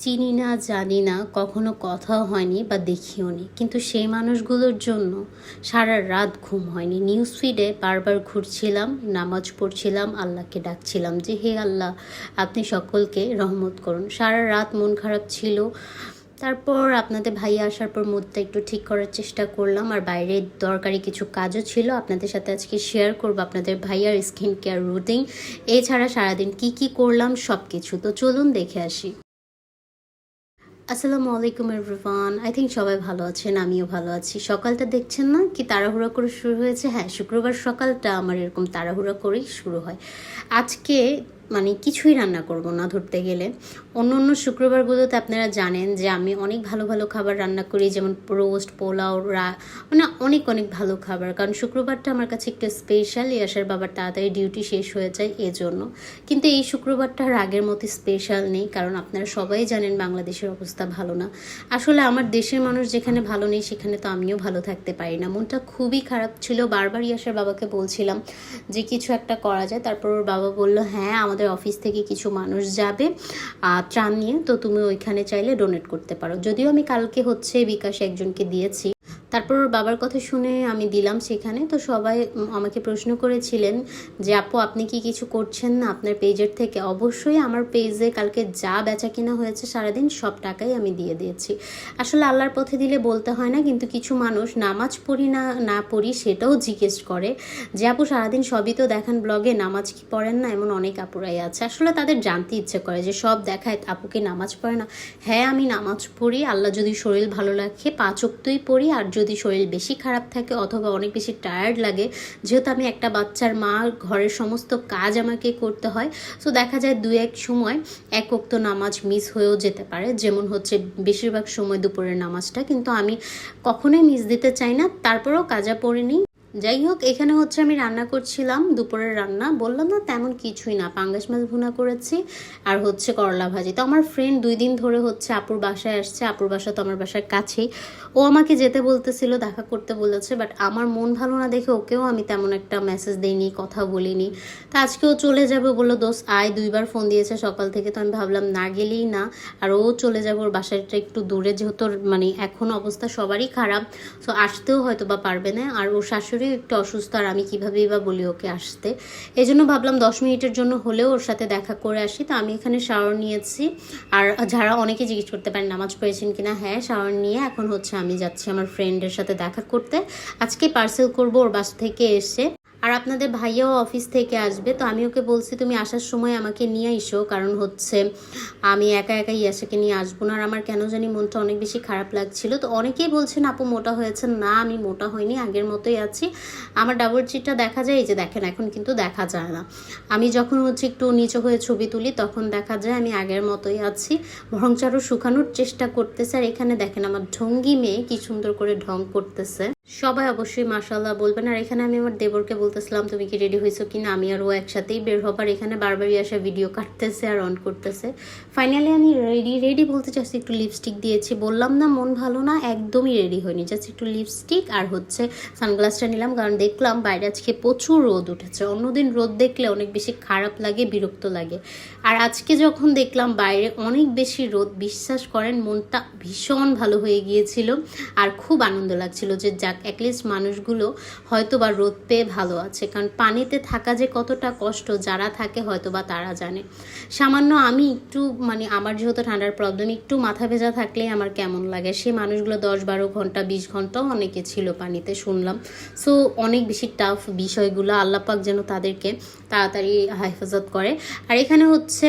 চিনি না, জানি না, কখনো কথাও হয়নি বা দেখিও নি। কিন্তু সেই মানুষগুলোর জন্য সারা রাত ঘুম হয়নি। নিউজ ফিডে বারবার ঘুরছিলাম, নামাজ পড়ছিলাম, আল্লাহকে ডাকছিলাম যে, হে আল্লাহ, আপনি সকলকে রহমত করুন। সারা রাত মন খারাপ ছিল। তারপর আপনাদের ভাইয়া আসার পর মুডটা একটু ঠিক করার চেষ্টা করলাম। আর বাইরে দরকারি কিছু কাজও ছিল। আপনাদের সাথে আজকে শেয়ার করব আপনাদের ভাইয়ার স্কিন কেয়ার রুটিন এছাড়া সারাদিন কি কি করলাম সব কিছু তো চলুন দেখে আসি। আসসালামু আলাইকুম এভরিওয়ান। আই থিঙ্ক সবাই ভালো আছেন, আমিও ভালো আছি। সকালটা দেখছেন না? কি তাড়াহুড়া করে শুরু হয়েছে? হ্যাঁ শুক্রবার সকালটা আমার এরকম তাড়াহুড়া করেই শুরু হয়। আজকে মানে কিছুই রান্না করব না ধরতে গেলে। অন্য অন্য শুক্রবারগুলোতে আপনারা জানেন যে আমি অনেক ভালো ভালো খাবার রান্না করি, যেমন রোস্ট পোলাও, রা মানে অনেক অনেক ভালো খাবার। কারণ শুক্রবারটা আমার কাছে একটু স্পেশাল ইয়াসের বাবার তাড়াতাড়ি ডিউটি শেষ হয়ে যায় এজন্য। কিন্তু এই শুক্রবারটা আর আগের মতো স্পেশাল নেই, কারণ আপনারা সবাই জানেন বাংলাদেশের অবস্থা ভালো না। আসলে আমার দেশের মানুষ যেখানে ভালো নেই, সেখানে তো আমিও ভালো থাকতে পারি না। মনটা খুবই খারাপ ছিল। বারবার ইয়াসের বাবাকে বলছিলাম যে কিছু একটা করা যায়। তারপর ওর বাবা বলল হ্যাঁ আমাদের অফিস থেকে কিছু মানুষ যাবে ত্রাণ নিয়ে, তো তুমি ওইখানে চাইলে ডোনেট করতে পারো। যদিও আমি কালকে হচ্ছে বিকাশে একজনকে দিয়েছি। তারপর ওর বাবার কথা শুনে আমি দিলাম সেখানে। তো সবাই আমাকে প্রশ্ন করেছিলেন যে, আপু, আপনি কি কিছু করছেন না আপনার পেজের থেকে? অবশ্যই আমার পেজে কালকে যা বেচা কিনা হয়েছে সারাদিন সব টাকাই আমি দিয়ে দিয়েছি। আসলে আল্লাহর পথে দিলে বলতে হয় না, কিন্তু কিছু মানুষ নামাজ পড়ি না না পড়ি সেটাও জিজ্ঞেস করে যে, আপু, সারাদিন সবই তো দেখান ব্লগে নামাজ কি পড়েন না? এমন অনেক আপুরাই আছে। আসলে তাদের জানতে ইচ্ছে করে যে, সব দেখায় আপুকে নামাজ পড়ে না? হ্যাঁ আমি নামাজ পড়ি, আল্লাহ যদি শরীর ভালো রাখে, পাঁচ অক্তই পড়ি, আর যদি শরীর বেশি খারাপ থাকে অথবা অনেক বেশি টায়ার্ড লাগে, যেহেতু আমি একটা বাচ্চার মা, ঘরের সমস্ত কাজ আমাকে করতে হয় সো দেখা যায় দু এক সময় এক ওক্ত নামাজ মিস হয়েও যেতে পারে। যেমন হচ্ছে বেশিরভাগ সময় দুপুরের নামাজটা, কিন্তু আমি কখনোই মিস দিতে চাই না, তারপরেও কাজা পড়ে নিই। যাই হোক এখানে হচ্ছে আমি রান্না করছিলাম, দুপুরের রান্না। বললাম না, তেমন কিছুই না। পাঙ্গাস মাছ ভুনা করেছি আর হচ্ছে করলা ভাজি। তো আমার ফ্রেন্ড দুই দিন ধরে হচ্ছে আপুর বাসায় আসছে। আপুর বাসা তো আমার বাসার কাছেই। ও আমাকে যেতে বলতেছিল, দেখা করতে বলেছে বাট আমার মন ভালো না দেখে ওকেও আমি তেমন একটা মেসেজ দিইনি, কথা বলিনি। তা আজকেও চলে যাবে বলল দোষ আয়। দুইবার ফোন দিয়েছে সকাল থেকে। তো আমি ভাবলাম, না গেলেই না। আর ও চলে যাবে, ওর বাসাটা একটু দূরে, যেহেতু মানে এখন অবস্থা সবারই খারাপ। সো আসতেও হয়তো বা পারবে না। আর ওর শাশুড়িও একটু অসুস্থ আর আমি কীভাবেই বা বলি ওকে আসতে। এই জন্য ভাবলাম দশ মিনিটের জন্য হলেও ওর সাথে দেখা করে আসি। তো আমি এখানে শাওয়ার নিয়েছি। আর যারা অনেকে জিজ্ঞেস করতে পারেন, নামাজ পড়েছেন কিনা? হ্যাঁ শাওয়ার নিয়ে এখন হচ্ছে আমি যাচ্ছি আমার ফ্রেন্ডের সাথে দেখা করতে। আজকে পার্সেল করব ওর বাস থেকে এসে। আর আপনাদের ভাইয়াও অফিস থেকে আসবে, তো আমি ওকে বলছি তুমি আসার সময় আমাকে নিয়ে এসো, কারণ হচ্ছে আমি একা একা ইয়াসাকে নিয়ে আসব না, আর আমার কেন জানি মনটা অনেক বেশি খারাপ লাগছিল। তো অনেকেই বলছেন, আপু, মোটা হয়েছে না, আমি মোটা হইনি, আগের মতোই আছি। আমার ডাবল চিটটা দেখা যায়, এই যে দেখেন, এখন কিন্তু দেখা যায় না। আমি যখন হচ্ছে একটু নিচু হয়ে ছবি তুলি, তখন দেখা যায় আমি আগের মতোই আছি। বরং আরও শুকানোর চেষ্টা করতেছে, আর এখানে দেখেন আমার ঢঙ্গি মেয়ে কি সুন্দর করে ঢং করতেছে। সবাই অবশ্যই মাশাল্লাহ বলবেন, আর এখানে আমি আমার দেবরকে বলতেছিলাম, তুমি কি রেডি হয়েছো কি না আমি আর ও একসাথেই বের হবার এখানে বারবারই আসা ভিডিও কাটতেছে আর অন করতেছে। ফাইনালি আমি রেডি রেডি বলতে চাচ্ছি একটু লিপস্টিক দিয়েছি। বললাম, না, মন ভালো না, একদমই রেডি হয়নি। জাস্ট একটু লিপস্টিক আর হচ্ছে সানগ্লাসটা নিলাম, কারণ দেখলাম বাইরে আজকে প্রচুর রোদ উঠেছে। অন্যদিন রোদ দেখলে অনেক বেশি খারাপ লাগে, বিরক্ত লাগে। আর আজকে যখন দেখলাম বাইরে অনেক বেশি রোদ, বিশ্বাস করেন, মনটা ভীষণ ভালো হয়ে গিয়েছিল। আর খুব আনন্দ লাগছিল যে যাক অ্যাটলিস্ট মানুষগুলো হয়তো বা রোদ পেয়ে ভালো আছে, কারণ পানিতে থাকা যে কতটা কষ্ট, যারা থাকে হয়তো বা তারা জানে। সামান্য আমি একটু মানে আমার যেহেতু ঠান্ডার প্রবলেম একটু মাথা ভেজা থাকলেই আমার কেমন লাগে। সে মানুষগুলো দশ বারো ঘণ্টা, বিশ ঘন্টাও অনেকে ছিল পানিতে শুনলাম। সো অনেক বেশি টাফ বিষয়গুলো আল্লাপাক যেন তাদেরকে তাড়াতাড়ি হেফাজত করে। আর এখানে হচ্ছে,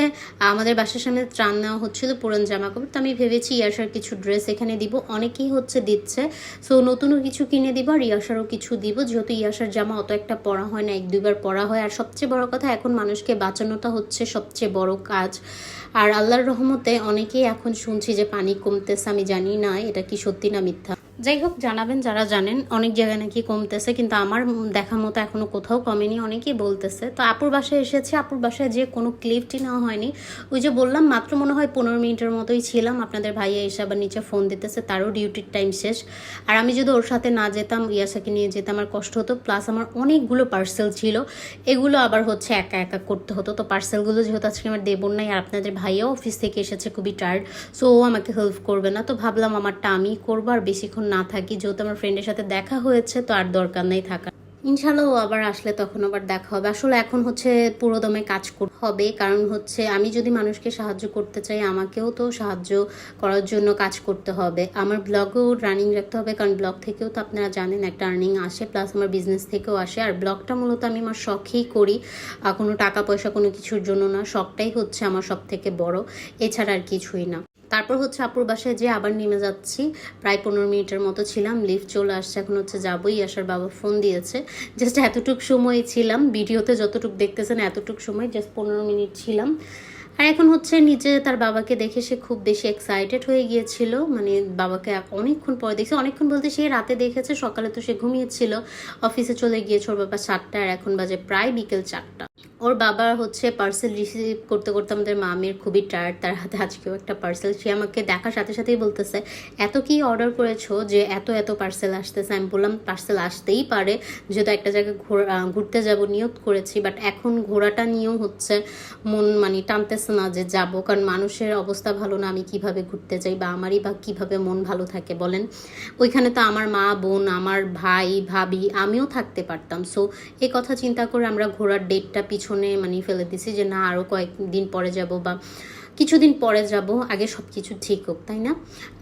আমাদের বাসার সামনে ত্রাণ নেওয়া হচ্ছিল, পুরন জামা কাপড় তো আমি ভেবেছি ইয়াসার কিছু ড্রেস এখানে দিব। অনেকেই হচ্ছে দিচ্ছে। সো নতুনও কিছু কিনে দিব আর ইয়াসারও কিছু দিব। যেহেতু ইয়াসার জামা অত একটা পরা হয় না, এক দুইবার পড়া হয়। আর সবচেয়ে বড় কথা, এখন মানুষকে বাঁচানোটা হচ্ছে সবচেয়ে বড় কাজ। আর আল্লাহর রহমতে অনেকেই এখন শুনছি যে পানি কমতেছে, আমি জানি না এটা কি সত্যি না মিথ্যা। যাই হোক, জানাবেন যারা জানেন, অনেক জায়গায় নাকি কমতেছে, কিন্তু আমার দেখা মতো এখনও কোথাও কমেনি, অনেকেই বলতেছে। তো আপুর বাসায় এসেছে, আপুর বাসায় যে কোনো ক্লিপটি নেওয়া হয়নি। ওই যে বললাম, মাত্র মনে হয় পনেরো মিনিটের মতোই ছিলাম, আপনাদের ভাইয়া এসে আবার নিচে ফোন দিতেছে, তারও ডিউটির টাইম শেষ। আর আমি যদি ওর সাথে না যেতাম ইয়াসাকে নিয়ে যেতাম আমার কষ্ট হতো প্লাস আমার অনেকগুলো পার্সেল ছিল, এগুলো আবার হচ্ছে একা একা করতে হতো। তো পার্সেলগুলো যেহেতু আজকে আমার দেবর নাই, আর আপনাদের ভাইয়াও অফিস থেকে এসেছে, খুবই টায়ার্ড সো ও আমাকে হেল্প করবে না। তো ভাবলাম, আমারটা আমি করব, আর বেশিক্ষণ না থাকি, যেহেতু আমার ফ্রেন্ডের সাথে দেখা হয়েছে, তো আর দরকার নেই থাকা ইনশাল্লাহ আবার আসলে তখন আবার দেখা হবে। আসলে এখন হচ্ছে পুরোদমে কাজ করতে হবে, কারণ হচ্ছে আমি যদি মানুষকে সাহায্য করতে চাই, আমাকেও তো সাহায্য করার জন্য কাজ করতে হবে। আমার ব্লগও রানিং রাখতে হবে, কারণ ব্লগ থেকেও তো আপনারা জানেন, একটা আর্নিং আসে প্লাস আমার বিজনেস থেকেও আসে। আর ব্লগটা মূলত আমি আমার শখেই করি। কোনো টাকা পয়সা কোনো কিছুর জন্য না, শখটাই হচ্ছে আমার সব থেকে বড়। এছাড়া আর কিছুই না। তারপর হচ্ছে আপুর বাসায় যে আবার নেমে যাচ্ছি। প্রায় পনেরো মিনিটের মতো ছিলাম, লিফট চলে আসছে, এখন হচ্ছে যাবোই। আসার বাবা ফোন দিয়েছে। জাস্ট এতটুক সময় ছিলাম, ভিডিওতে যতটুক দেখতেছেন এতটুক সময়, জাস্ট পনেরো মিনিট ছিলাম। আর এখন হচ্ছে নিজে তার বাবাকে দেখে সে খুব বেশি এক্সাইটেড হয়ে গিয়েছিল। মানে বাবাকে অনেকক্ষণ পরে দেখছে। অনেকক্ষণ বলতে সে রাতে দেখেছে, সকালে তো সে ঘুমিয়েছিল। অফিসে চলে গিয়েছে ওর বাবা সাতটা, আর এখন বাজে প্রায় বিকেল চারটা। ওর বাবা হচ্ছে পার্সেল রিসিভ করতে করতে আমাদের মামির খুবই টায়ার্ড তার হাতে আজকেও একটা পার্সেল সে আমাকে দেখার সাথে সাথেই বলতেছে, এত কি অর্ডার করেছ যে এত এত পার্সেল আসতেছে? আমি বললাম পার্সেল আসতেই পারে। যেহেতু একটা জায়গায় ঘোরা ঘুরতে যাব নিয়ত করেছি বাট এখন ঘোরাটা নিয়েও হচ্ছে মন মানে টানতেছে না যে যাব, কারণ মানুষের অবস্থা ভালো না, আমি কীভাবে ঘুরতে যাই বা আমারই বা কীভাবে মন ভালো থাকে বলেন। ওইখানে তো আমার মা, বোন, আমার ভাই, ভাবি, আমিও থাকতে পারতাম। সো এই কথা চিন্তা করে আমরা ঘোরার ডেটটা পেছনে মানে ফেলে দিছি যে না আরও কয়েকদিন পরে যাব বা কিছুদিন পরে যাব, আগে সব কিছু ঠিক হোক, তাই না?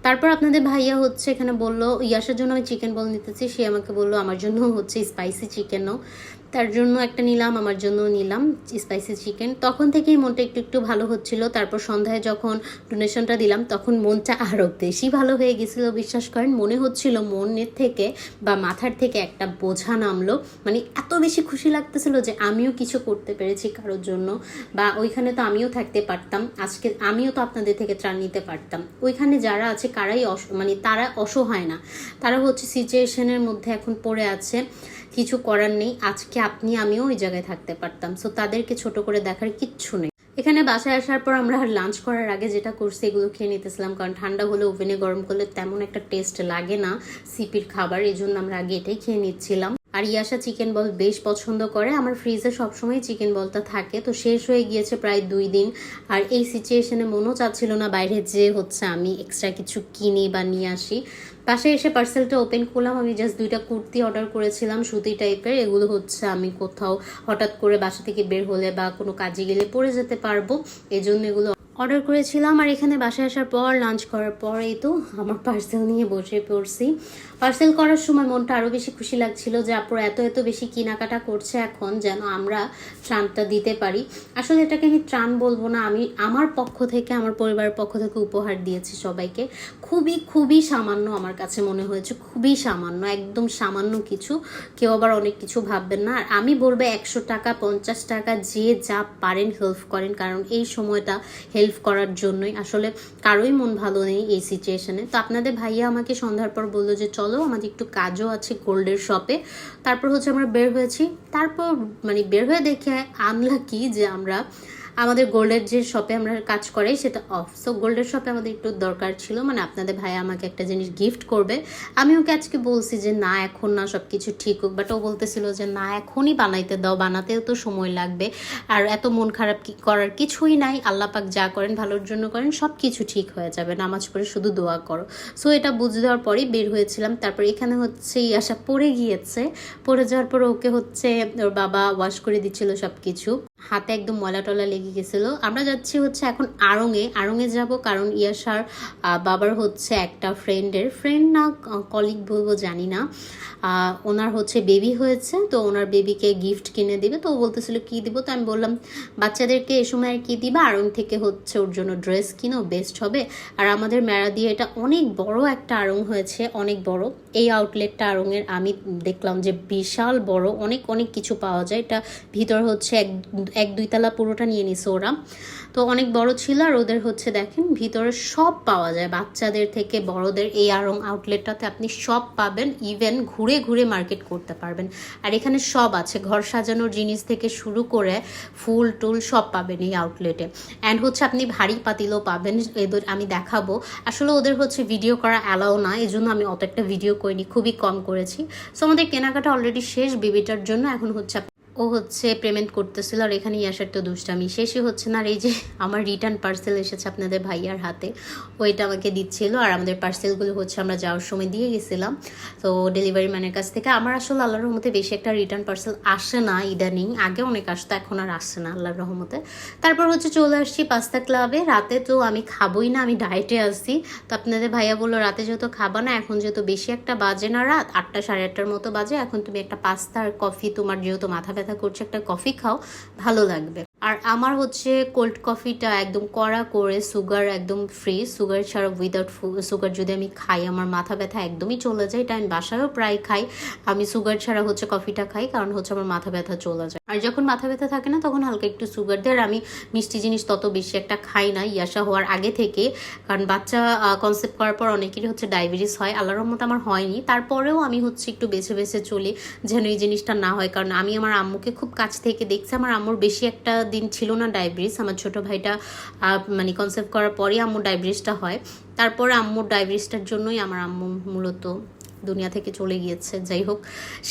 তারপর আপনাদের ভাইয়া হচ্ছে এখানে বলল, ইয়াসের জন্য আমি চিকেন বল নিতেছি সে আমাকে বলল, আমার জন্য হচ্ছে স্পাইসি চিকেনও তার জন্য একটা নিলাম, আমার জন্য নিলাম স্পাইসি চিকেন তখন থেকেই মনটা একটু একটু ভালো হচ্ছিল। তারপর সন্ধ্যায় যখন ডোনেশনটা দিলাম, তখন মনটা আরও বেশি ভালো হয়ে গেছিল, বিশ্বাস করেন। মনে হচ্ছিল মনের থেকে বা মাথার থেকে একটা বোঝা নামলো। মানে এত বেশি খুশি লাগতেছিল যে আমিও কিছু করতে পেরেছি কারোর জন্য। বা ওইখানে তো আমিও থাকতে পারতাম। আজকে আমিও তো আপনাদের থেকে ত্রাণ নিতে পারতাম। ওইখানে যারা আছে, কারাই মানে তারা অসহায় না। তারা হচ্ছে সিচুয়েশনের মধ্যে এখন পড়ে আছে। কিছু করার নেই। আজকে আপনি, আমিও ওই জায়গায় থাকতে পারতাম। সো তাদেরকে ছোট করে দেখার কিচ্ছু নেই। এখানে বাসায় আসার পর আমরা লাঞ্চ করার আগে যেটা করছি, এগুলো খেয়ে নিতেছিলাম। কারণ ঠান্ডা হলে ওভেনে গরম করলে তেমন একটা টেস্ট লাগে না সিপির খাবার। এই জন্য আমরা আগে এটাই খেয়ে নিচ্ছিলাম। আর ইয়াসা চিকেন বল বেশ পছন্দ করে। আমার ফ্রিজে সবসময় চিকেন বলটা থাকে। তো শেষ হয়ে গিয়েছে প্রায় দুই দিন। আর এই সিচুয়েশনে মনও চাচ্ছিল না বাইরে যে হচ্ছে আমি এক্সট্রা কিছু কিনি বা নিয়ে আসি। পাশে এসে পার্সেলটা ওপেন করলাম। আমি জাস্ট দুইটা কুর্তি অর্ডার করেছিলাম, সুতি টাইপের এগুলো হচ্ছে আমি কোথাও হঠাৎ করে বাসা থেকে বের হলে বা কোনো কাজে গেলে পরে যেতে পারব। এই জন্য এগুলো অর্ডার করেছিলাম আর এখানে বাসায় আসার পর লাঞ্চ করার পরেই তো আমার পার্সেল নিয়ে বসে পড়ছি। পার্সেল করার সময় মনটা আরও বেশি খুশি লাগছিল যে আপুরা এত এত বেশি কেনাকাটা করছে এখন যেন আমরা ত্রাণটা দিতে পারি। আসলে এটাকে আমি ত্রাণ বলব না, আমি আমার পক্ষ থেকে, আমার পরিবারের পক্ষ থেকে উপহার দিয়েছি সবাইকে। খুবই খুবই সামান্য আমার কাছে মনে হয়েছে, খুবই সামান্য, একদম সামান্য কিছু। কেউ আবার অনেক কিছু ভাববেন না। আর আমি বলব একশো টাকা, পঞ্চাশ টাকা যে যা পারেন হেল্প করেন, কারণ এই সময়টা হেল্প করার জন্যই। আসলে কারোই মন ভালো নেই এই সিচুয়েশনে তো আপনাদের ভাইয়া আমাকে সন্ধ্যার পর বলল যে, চলো, আমাদের একটু কাজও আছে গোল্ডের শপে তারপর হচ্ছে আমরা বের হয়েছি। তারপর মানে বের হয়ে দেখে আনলা কি যে আমরা আমাদের গোল্ডের যে শপে আমরা কাজ করাই, সেটা অফ সো গোল্ডের শপে আমাদের একটু দরকার ছিল। মানে আপনাদের ভাই আমাকে একটা জিনিস গিফট করবে। আমি ওকে আজকে বলছি যে, না, এখন না সব কিছু ঠিক হোক। বাট ও বলতেছিল যে, না, এখনই বানাইতে দাও। বানাতেও তো সময় লাগবে। আর এত মন খারাপ করার কিছুই নাই। আল্লাহ পাক যা করেন, ভালোর জন্য করেন সব কিছু ঠিক হয়ে যাবে। নামাজ পড়ে শুধু দোয়া করো। সো এটা বুঝে দেওয়ার পরেই বের হয়েছিলাম। তারপর এখানে হচ্ছে আশা পড়ে গিয়েছে। পড়ে যাওয়ার পর ওকে হচ্ছে ওর বাবা ওয়াশ করে দিচ্ছিল সব কিছু হাতে একদম ময়লা টলা লেগে গেছিল। আমরা যাচ্ছি হচ্ছে এখন আড়ংয়ে আড়ংয়ে যাব কারণ ইয়াসার বাবার হচ্ছে একটা ফ্রেন্ডের ফ্রেন্ড না কলিগ বলব জানি না। ওনার হচ্ছে বেবি হয়েছে, তো ওনার বেবিকে গিফট কিনে দিবে। তো ও বলতেছিল, কি দিব? তো আমি বললাম, বাচ্চাদেরকে এ সময় আর কি দিবা? আড়ং থেকে হচ্ছে ওর জন্য ড্রেস কিনো বেস্ট হবে। আর আমাদের মেরা দিয়ে এটা অনেক বড় একটা আড়ং হয়েছে, অনেক বড়। এই আউটলেটটা আড়ংয়ের আমি দেখলাম যে বিশাল বড়, অনেক অনেক কিছু পাওয়া যায়। এটা ভিতর হচ্ছে এক এক দুইতলা পুরোটা নিয়ে নিছে ওরা। তো অনেক বড় ছিল আর ওদের হচ্ছে দেখেন ভিতরে সব পাওয়া যায়। বাচ্চাদের থেকে বড়দের এই আরং আউটলেটটাতে আপনি সব পাবেন ইভেন ঘুরে ঘুরে মার্কেট করতে পারবেন। আর এখানে সব আছে, ঘর সাজানোর জিনিস থেকে শুরু করে ফুল টুল সব পাবেন এই আউটলেটে অ্যান্ড হচ্ছে আপনি ভারী পাতিলও পাবেন, এদের আমি দেখাবো। আসলে ওদের হচ্ছে ভিডিও করা অ্যালাও না এই জন্য আমি অত একটা ভিডিও করিনি, খুবই কম করেছি। সো আমাদের কেনাকাটা অলরেডি শেষ, বেবিটার জন্য এখন হচ্ছে ও হচ্ছে পেমেন্ট করতেছিল আর এখানে আসার তো দুষ্টামি। শেষই হচ্ছে না আর এই যে আমার রিটার্ন পার্সেল এসেছে আপনাদের ভাইয়ার হাতে, ওইটা আমাকে দিচ্ছিল আর আমাদের পার্সেলগুলো হচ্ছে আমরা যাওয়ার সময় দিয়ে গেছিলাম। তো ডেলিভারি ম্যানের কাছ থেকে আমার আসলে আল্লাহর রহমতে বেশি একটা রিটার্ন পার্সেল আসে না ইদানিং আগে অনেক আসতো, এখন আর আসছে না আল্লাহর রহমতে। তারপর হচ্ছে চলে আসছি পাস্তা ক্লাবে রাতে তো আমি খাবোই না, আমি ডায়েটে আসছি তো আপনাদের ভাইয়া বলল, রাতে যেহেতু খাবা না, এখন যেহেতু বেশি একটা বাজে না রাত, আটটা সাড়ে আটটার মতো বাজে, এখন তুমি একটা পাস্তা আর কফি তোমার যেহেতু মাথা ব্যথা করছে, একটা কফি খাও, ভালো লাগবে। আর আমার হচ্ছে কোল্ড কফিটা একদম কড়া করে সুগার একদম ফ্রি সুগার ছাড়া উইদাউট সুগার যদি আমি খাই, আমার মাথা ব্যথা একদমই চলে যায়, এটা আমি বাসায়ও প্রায় খাই। আমি সুগার ছাড়া হচ্ছে কফিটা খাই, কারণ হচ্ছে আমার মাথা ব্যথা চলে যায়। আর যখন মাথা ব্যথা থাকে না, তখন হালকা একটু সুগার দেয়। আর আমি মিষ্টি জিনিস তত বেশি একটা খাই না, ইয়াসা হওয়ার আগে থেকে। কারণ বাচ্চা কনসেপ্ট করার পর অনেকেরই হচ্ছে ডায়াবেটিস হয়। আল্লাহর রহমত আমার হয়নি। তারপরেও আমি হচ্ছে একটু বেছে বেছে চলি, যেন এই জিনিসটা না হয়। কারণ আমি আমার আম্মুকে খুব কাছ থেকে দেখছি। আমার আম্মুর বেশি একটা দিন ছিল না ডায়াবেটিস আমার ছোট ভাইটা মানে কনসেপ্ট করার পরেই আম্মুর ডায়াবেটিসটা হয়। তারপরে আম্মুর ডায়াবেটিসটার জন্যই আমার আম্মু মূলত দুনিয়া থেকে চলে গিয়েছে। যাই হোক,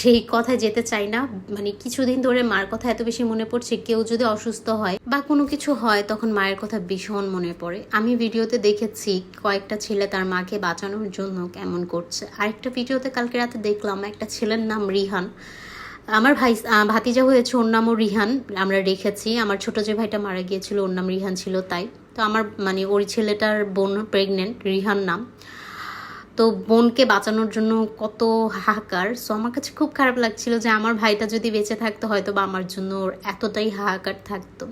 সেই কথায় যেতে চাই না। মানে কিছুদিন ধরে মার কথা এত বেশি মনে পড়ছে, কেউ যদি অসুস্থ হয় বা কোনো কিছু হয়, তখন মায়ের কথা ভীষণ মনে পড়ে। আমি ভিডিওতে দেখেছি কয়েকটা ছেলে তার মাকে বাঁচানোর জন্য কেমন করছে। আরেকটা ভিডিওতে কালকে রাতে দেখলাম একটা ছেলের নাম রিহান। আমার ভাই ভাতিজা হয়েছে, ওর নামও রিহান। আমরা রেখেছি। আমার ছোট যে ভাইটা মারা গিয়েছিল, ওর নাম রিহান ছিল তাই। তো আমার মানে ওই ছেলেটার বোন প্রেগনেন্ট রিহান নাম। তো বোনকে বাঁচানোর জন্য কত হাহাকার। সো আমার কাছে খুব খারাপ লাগছিল যে আমার ভাইটা যদি বেঁচে থাকতো হয়তো বা আমার জন্য ওর এতটাই হাহাকার থাকতো।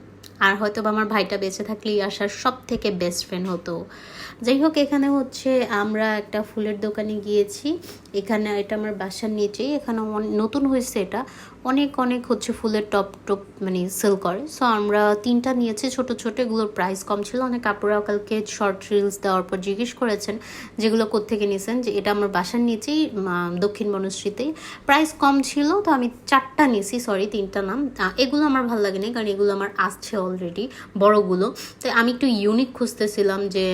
আর হয়তো বা আমার ভাইটা বেঁচে থাকলে আসার সব থেকে বেস্ট ফ্রেন্ড হতো। যাই হোক, এখানে হচ্ছে আমরা একটা ফুলের দোকানে গিয়েছি। এখানে এটা আমার বাসার নিচেই। এখানে নতুন হয়েছে এটা। অনেক অনেক হচ্ছে ফুলের টপ টপ মানে সেল করে। সো আমরা তিনটা নিয়েছি ছোট ছোট, এগুলোর প্রাইস কম ছিল। অনেক আপুরাও কালকে শর্ট রিলস দেওয়ার পর জিজ্ঞেস করেছেন যেগুলো কোত্থেকে নিয়েছেন যে এটা আমার বাসার নিচেই দক্ষিণ বনশ্রীতেই। প্রাইস কম ছিল, তো আমি চারটা নিয়েছি সরি তিনটা নাম। এগুলো আমার ভালো লাগেনি, কারণ এগুলো আমার আসছে অলরেডি বড়গুলো। তো আমি একটু ইউনিক খুঁজতেছিলাম যে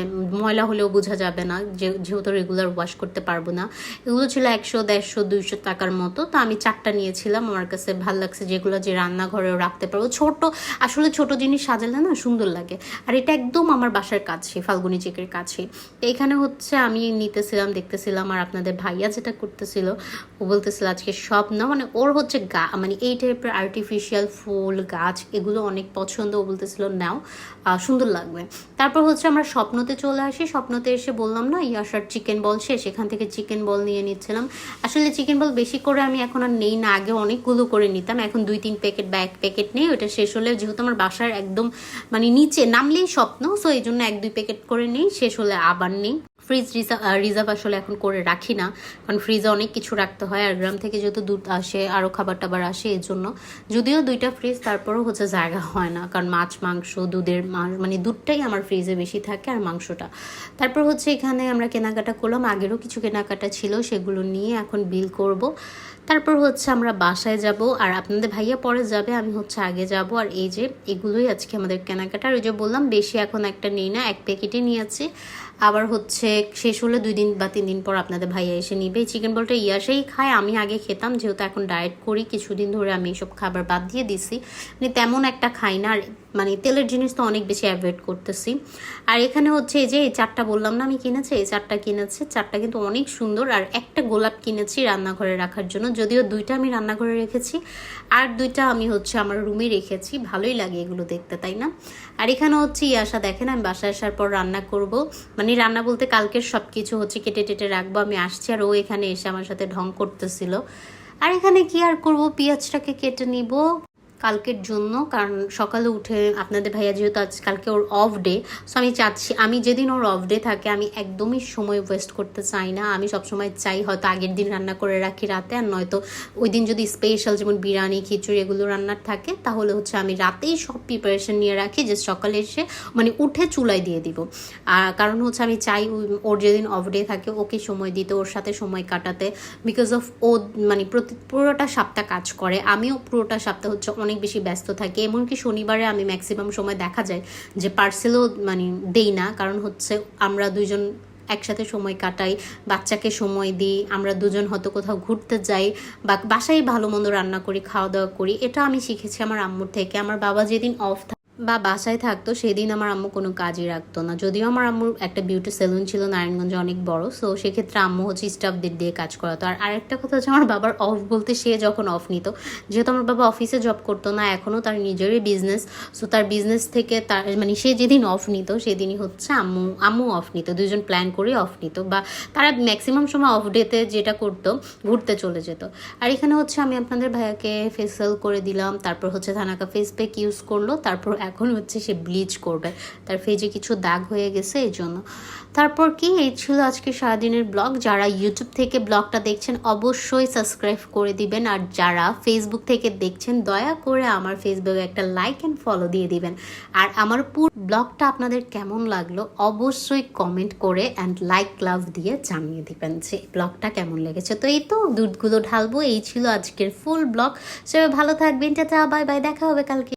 ময়লা হলেও বোঝা যাবে না, যে, যেহেতু রেগুলার ওয়াশ করতে পারব না। এগুলো ছিল একশো, দেড়শো, দুইশো টাকার মতো। তো আমি চারটা নিয়েছিলাম, আমার কাছে ভালো লাগছে যেগুলো যে রান্নাঘরেও রাখতে পারব। ছোট, আসলে ছোট জিনিস সাজালে না সুন্দর লাগে। আর এটা একদম আমার বাসার কাছে ফাল্গুনি চেকের কাছে তো এখানে হচ্ছে আমি নিতেছিলাম, দেখতেছিলাম, আর আপনাদের ভাইয়া যেটা করতেছিল, ও বলতেছিল আজকে সব না মানে ওর হচ্ছে গা মানে এই টাইপের আর্টিফিশিয়াল ফুল, গাছ, এগুলো অনেক পছন্দ। ও বলতেছিল, নাও। সুন্দর লাগবে। তারপর হচ্ছে আমরা স্বপ্নতে চলে আসি। স্বপ্নতে এসে বললাম, না ইয়াশার চিকেন বল শেষ। এখান থেকে চিকেন বল নিয়ে নিচ্ছিলাম। আসলে চিকেন বল বেশি করে আমি এখন আর নেই না, আগে অনেকগুলো করে নিতাম। এখন দুই, তিন প্যাকেট বা এক প্যাকেট নেই, ওটা শেষ হলে যেহেতু আমার বাসার একদম মানে নিচে নামলেই স্বপ্ন সো এই জন্য এক, দুই প্যাকেট করে নেই, শেষ হলে আবার নেই। ফ্রিজ রিজার্ভ রিজার্ভ আসলে এখন করে রাখি না। কারণ ফ্রিজে অনেক কিছু রাখতে হয়। আর গ্রাম থেকে যেহেতু দুধ আসে আরও খাবার টাবার আসে এর জন্য যদিও দুইটা ফ্রিজ তারপরও হচ্ছে জায়গা হয় না। কারণ মাছ, মাংস, দুধের মানে দুধটাই আমার ফ্রিজে বেশি থাকে আর মাংসটা। তারপর হচ্ছে এখানে আমরা কেনাকাটা করলাম। আগেরও কিছু কেনাকাটা ছিল, সেগুলো নিয়ে এখন বিল করব। তারপর হচ্ছে আমরা বাসায় যাব, আর আপনাদের ভাইয়া পরে যাবে, আমি হচ্ছে আগে যাব। আর এই যে এগুলোই আজকে আমাদের কেনাকাটা। আর ওই যে বললাম, বেশি এখন একটা নেই না, এক প্যাকেটে নিয়েছি। আবার হচ্ছে শেষ হলে দুই দিন বা তিন দিন পর আপনাদের ভাইয়া এসে নিবে। চিকেন বলটা ইয়াসেই খায়, আমি আগে খেতাম, যেহেতু এখন ডায়েট করি, কিছুদিন ধরে আমি এইসব খাবার বাদ দিয়ে দিছি। মানে তেমন একটা খাই না, আর মানে তেলের জিনিস তো অনেক বেশি অ্যাভয়েড করতেছি। আর এখানে হচ্ছে এই যে এই চারটা বললাম না আমি কিনেছি, এই চারটা কিনেছি। চারটা কিন্তু অনেক সুন্দর আর একটা গোলাপ কিনেছি রান্নাঘরে রাখার জন্য। যদিও দুইটা আমি রান্নাঘরে রেখেছি, আর দুইটা আমি হচ্ছে আমার রুমে রেখেছি। ভালোই লাগে এগুলো দেখতে, তাই না? আর এখানে হচ্ছে ইয়াসা, দেখেন আমি বাসায় আসার পর রান্না করব। মানে রান্না বলতে কালকের সব কিছু হচ্ছে কেটে টেটে রাখব। আমি আসছি আর ও এখানে এসে আমার সাথে ঢং করতেছিল। আর এখানে কি আর করব? পেঁয়াজটাকে কেটে নিব। কালকের জন্য, কারণ সকালে উঠে আপনাদের ভাইয়া যেহেতু আজ কালকে ওর অফ ডে সো আমি চাচ্ছি, আমি যেদিন ওর অফ ডে থাকে, আমি একদমই সময় ওয়েস্ট করতে চাই না। আমি সবসময় চাই হয়তো আগের দিন রান্না করে রাখি রাতে, আর নয়তো ওই দিন যদি স্পেশাল যেমন বিরিয়ানি, খিচুড়ি এগুলো রান্নার থাকে, তাহলে হচ্ছে আমি রাতেই সব প্রিপারেশন নিয়ে রাখি যে সকালে এসে মানে উঠে চুলায় দিয়ে দিব। আর কারণ হচ্ছে আমি চাই ওর যেদিন অফ ডে থাকে, ওকে সময় দিতে, ওর সাথে সময় কাটাতে বিকজ অফ ও মানে প্রতি, পুরোটা সপ্তাহ কাজ করে। আমিও পুরোটা সপ্তাহ হচ্ছে অনেক বেশি ব্যস্ত থাকি, এমনকি শনিবারে আমি ম্যাক্সিমাম সময় দেখা যায় যে পার্সেলও মানে দেই না, কারণ হচ্ছে আমরা দুইজন একসাথে সময় কাটাই, বাচ্চাকে সময় দিই, আমরা দুজন হয়তো কোথাও ঘুরতে যাই, বা বাসায় ভালো মন্দ রান্না করি, খাওয়া দাওয়া করি, এটা আমি শিখেছি আমার আম্মুর থেকে। আমার বাবা যেদিন অফ বা বাসায় থাকতো, সেদিন আমার আম্মু কোনো কাজই রাখতো না। যদিও আমার আম্মুর একটা বিউটি সেলুন ছিল নারায়ণগঞ্জে অনেক বড় সো সেক্ষেত্রে আম্মু হচ্ছে স্টাফদের দিয়ে কাজ করাতো। আর আরেকটা কথা হচ্ছে আমার বাবার অফ বলতে সে যখন অফ নিত, যেহেতু আমার বাবা অফিসে জব করতো না এখনও তার নিজেরই বিজনেস সো তার বিজনেস থেকে তার মানে সে যেদিন অফ নিত, সেদিনই হচ্ছে আম্মু আম্মু অফ নিত দুজন প্ল্যান করে অফ নিত, বা তারা ম্যাক্সিমাম সময় অফ ডেতে যেটা করতো, ঘুরতে চলে যেত। আর এখানে হচ্ছে আমি আপনাদের ভাইয়াকে ফেসিয়াল করে দিলাম, তারপর হচ্ছে থানাকা ফেস প্যাক ইউজ করল, তারপর এখন হচ্ছে সে ব্লিচ করবে। তার ফেজে কিছু দাগ হয়ে গেছে, এই জন্য। তারপর কি? এই ছিল আজকে সারাদিনের ব্লগ যারা ইউটিউব থেকে ব্লগটা দেখছেন, অবশ্যই সাবস্ক্রাইব করে দিবেন। আর যারা ফেসবুক থেকে দেখছেন, দয়া করে আমার ফেসবুকে একটা লাইক অ্যান্ড ফলো দিয়ে দিবেন। আর আমার পুরো ব্লগটা আপনাদের কেমন লাগল, অবশ্যই কমেন্ট করে অ্যান্ড লাইক লাভ দিয়ে জানিয়ে দিবেন যে ব্লগটা কেমন লেগেছে। তো এই তো, দুধগুলো ঢালবো। এই ছিল আজকের ফুল ব্লগ সে ভালো থাকবেন। টাটা বাই বাই দেখা হবে কালকে।